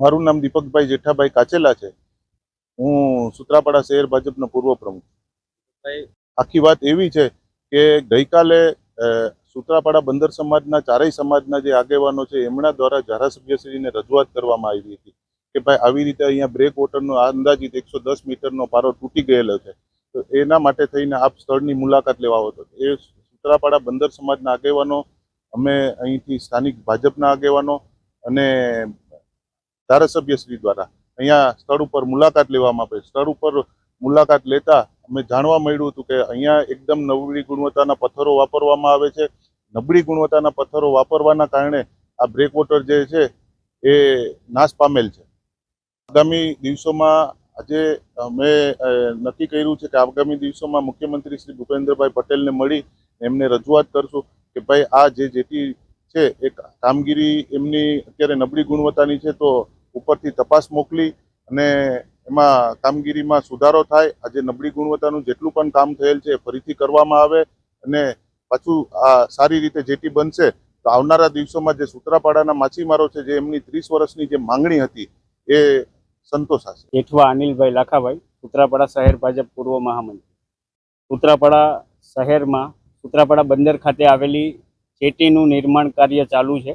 મારું નામ દીપકભાઈ જેઠાભાઈ કાચેલા છે. હું સુત્રાપાડા શહેર ભાજપનો પૂર્વ પ્રમુખ. આખી વાત એવી છે કે ગઈકાલે સુત્રાપાડા બંદર સમાજના ચારેય સમાજના જે આગેવાનો છે એમના દ્વારા ધારાસભ્યશ્રીને રજૂઆત કરવામાં આવી હતી કે ભાઈ આવી રીતે અહીંયા બ્રેક વોટરનો અંદાજિત એકસો દસ મીટરનો પારો તૂટી ગયેલો છે. તો એના માટે થઈને આપ સ્થળની મુલાકાત લેવા હતો. એ સુત્રાપાડા બંદર સમાજના આગેવાનો અમે અહીંથી સ્થાનિક ભાજપના આગેવાનો અને ધારાસભ્યશ્રી દ્વારા. અહીંયા સ્થળ ઉપર મુલાકાત લેવામાં આવે. સ્થળ ઉપર મુલાકાત લેતા અમે જાણવા મળ્યું હતું કે અહીંયા એકદમ નબળી ગુણવત્તાના પથ્થરો વાપરવામાં આવે છે. નબળી ગુણવત્તાના પથ્થરો વાપરવાના કારણે આ બ્રેક વોટર જે છે એ નાશ પામેલ છે. આગામી દિવસોમાં આજે અમે નક્કી કર્યું છે કે આગામી દિવસોમાં મુખ્યમંત્રી શ્રી ભૂપેન્દ્રભાઈ પટેલને મળી એમને રજૂઆત કરશું કે ભાઈ આ જે જેટી છે એ કામગીરી એમની અત્યારે નબળી ગુણવત્તાની છે તો ઉપરથી તપાસ મોકલી અને એમાં કામગીરીમાં સુધારો થાય, આજે નબળી ગુણવત્તાનું જેટલું પણ કામ થયેલ છે ફરીથી કરવામાં આવે અને પાછું આ સારી રીતે જેટી બનશે, તો આવનારા દિવસોમાં જે સુત્રાપાડાના માછીમારો છે, જે એમની ત્રીસ વર્ષની જે માંગણી હતી, એ સંતોષાશે. જેઠવા અનિલભાઈ લાખાભાઈ, સુત્રાપાડા શહેર ભાજપ પૂર્વ મહામંત્રી. સુત્રાપાડા શહેરમાં, સુત્રાપાડા બંદર ખાતે આવેલી જેટીનું નિર્માણ કાર્ય ચાલુ છે.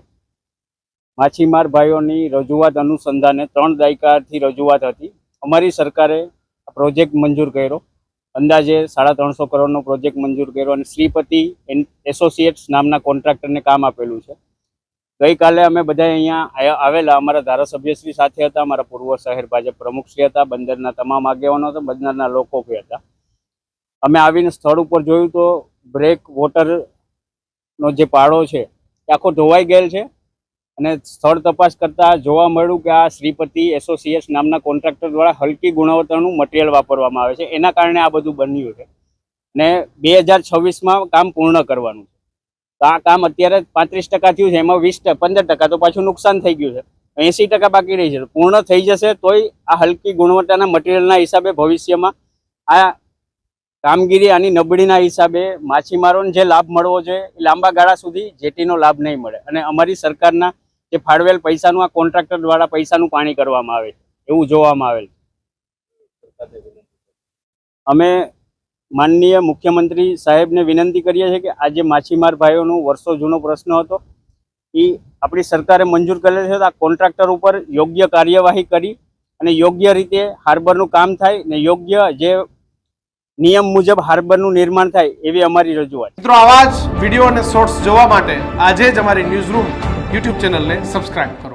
માછીમાર ભાઈઓની રજૂઆત અનુસંધાને ત્રણ દાયકાથી રજૂઆત હતી. અમારી સરકારે પ્રોજેક્ટ મંજૂર કર્યો. અંદાજે સાડા ત્રણસો કરોડનો પ્રોજેક્ટ મંજૂર કર્યો અને શ્રીપતિ એસોસિએટ્સ નામના કોન્ટ્રાક્ટરને કામ આપેલું છે. ગઈકાલે અમે બધા અહીંયા આવેલા અમારા ધારાસભ્યશ્રી સાથે હતા, અમારા પૂર્વ શહેર ભાજપ પ્રમુખશ્રી હતા, બંદરના તમામ આગેવાનો હતા, બંદરના લોકો બી હતા. અમે આવીને સ્થળ ઉપર જોયું તો બ્રેક વોટરનો જે પાડો છે એ આખો ધોવાઈ ગયેલ છે. અને સ્થળ તપાસ કરતા જોવા મળ્યું કે આ શ્રીપતિ એસોસિએટ્સ નામના કોન્ટ્રાક્ટર દ્વારા હલકી ગુણવત્તાનું મટીરિયલ વાપરવામાં આવે છે. એના કારણે આ બધું બન્યું છે. ને બે હજાર છવ્વીસમાં કામ પૂર્ણ કરવાનું છે. તો આ કામ અત્યારે પાંત્રીસ ટકા થયું છે, એમાં વીસ પંદર ટકા તો પાછું નુકસાન થઈ ગયું છે. એંસી ટકા બાકી રહી છે. પૂર્ણ થઈ જશે તોય આ હલકી ગુણવત્તાના મટીરિયલના હિસાબે ભવિષ્યમાં આ કામગીરી આની નબળીના હિસાબે માછીમારોને જે લાભ મળવો જોઈએ, એ લાંબા ગાળા સુધી જેટીનો લાભ નહીં મળે. અને અમારી સરકારના જે ફાળવેલ પૈસાનું, આ કોન્ટ્રાક્ટર દ્વારા પૈસાનું પાણી કરવામાં આવે એવું જોવામાં આવેલ અમે માનનીય મુખ્યમંત્રી સાહેબને વિનંતી કરીએ છીએ કે આ જે માછીમાર ભાઈઓનો વર્ષો જૂનો પ્રશ્ન હતો. એ આપણી સરકારે મંજૂર કરેલ છે તો આ કોન્ટ્રાક્ટર ઉપર યોગ્ય કાર્યવાહી કરી અને યોગ્ય રીતે હાર્બરનું કામ થાય ને યોગ્ય જે નિયમ મુજબ હાર્બરનું નિર્માણ થાય એવી અમારી રજૂઆત મિત્રો, આવા જ વીડિયો અને શોર્ટ્સ જોવા માટે આજે જ અમારી ન્યૂઝ રૂમ યુટ્યુબ ચેનલને સબસ્ક્રાઇબ કરો.